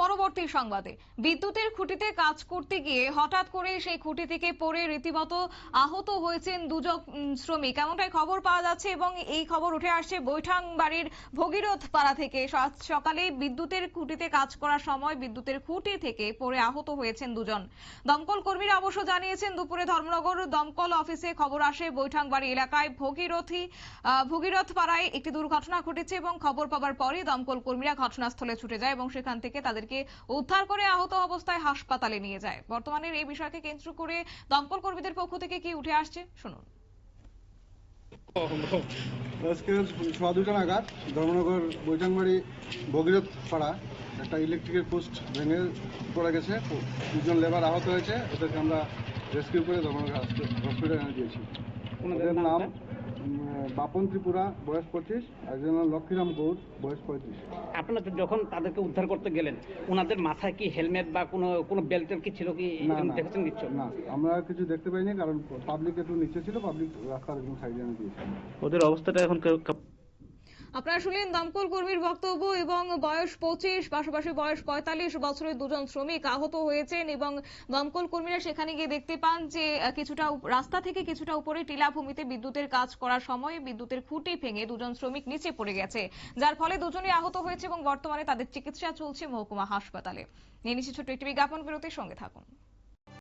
পরবর্তী সংবাদে। বিদ্যুতের খুঁটিতে কাজ করতে গিয়ে হঠাৎ করে সেই খুঁটি থেকে পড়ে রীতিমতো আহত হয়েছেন দুজন শ্রমিক। এমনটাই খবর পাওয়া যাচ্ছে এবং এই খবর উঠে আসছে বৈঠাং বাড়ির ভগীরথ পাড়া থেকে সকালে বিদ্যুতের খুঁটিতে কাজ করার সময় বিদ্যুতের খুঁটি থেকে পড়ে আহত হয়েছেন দুজন। দমকল কর্মীরা অবশ্য জানিয়েছেন, দুপুরে ধর্মনগর দমকল অফিসে খবর আসে বৈঠাং বাড়ি এলাকায় ভগীরথী ভগীরথ পাড়ায় একটি দুর্ঘটনা ঘটেছে এবং খবর পাওয়ার পরই দমকল কর্মীরা ঘটনাস্থলে ছুটে যায় এবং সেখান থেকে তাদেরকে উদ্ধার করে আহত অবস্থায় হাসপাতালে নিয়ে যায়। বর্তমানে এই বিষয়কে কেন্দ্র করে দমকল কর্মীদের পক্ষ থেকে কি উঠে আসছে? শুনুন। আজকে সোয়া দুটা নাগাদ ধর্মনগর বৈঠাংবাড়ি ভগীরথ পাড়া একটা ইলেকট্রিকের পোস্ট ভেঙে পড়ে গেছে। দুজন লেবার আহত হয়েছে। ওদেরকে আমরা রেস্কিউ করে ধর্মনগর হসপিটালে এনে দিয়েছি। ওদের নাম বাপন ত্রিপুরা বয়স পঁচিশ। একজন লক্ষ্মীরাম গৌর বয়স পঁয়ত্রিশ। আপনারা যখন তাদেরকে উদ্ধার করতে গেলেন ওনাদের মাথায় কি হেলমেট বা কোনো কোনো বেল্টের কি ছিল কি? দেখেছেন কিছু না আমরা কিছু দেখতে পাইনি কারণ পাবলিক একটু নিচে ছিল পাবলিক রাস্তার একদম সাইডে এনে দিয়েছি ওদের অবস্থাটা এখন আপনারা শুনলেন দমকল কর্মীর বক্তব্য এবং বয়স পঁচিশ, পাশাপাশি বয়স পঁয়তাল্লিশ বছরের দুজন শ্রমিক আহত হয়েছেন এবং দমকল কর্মীরা সেখানে গিয়ে দেখতে পান যে কিছুটা রাস্তা থেকে কিছুটা উপরে টিলাভূমিতে বিদ্যুতের কাজ করার সময় বিদ্যুতের খুঁটি ভেঙে দুজন শ্রমিক নিচে পড়ে গেছে। যার ফলে দুজনেই আহত হয়েছে এবং বর্তমানে তাদের চিকিৎসা চলছে মহকুমা হাসপাতালে। নিয়ে নিচ্ছে ছোট্ট একটি বিজ্ঞাপন, বিরতির সঙ্গে থাকুন।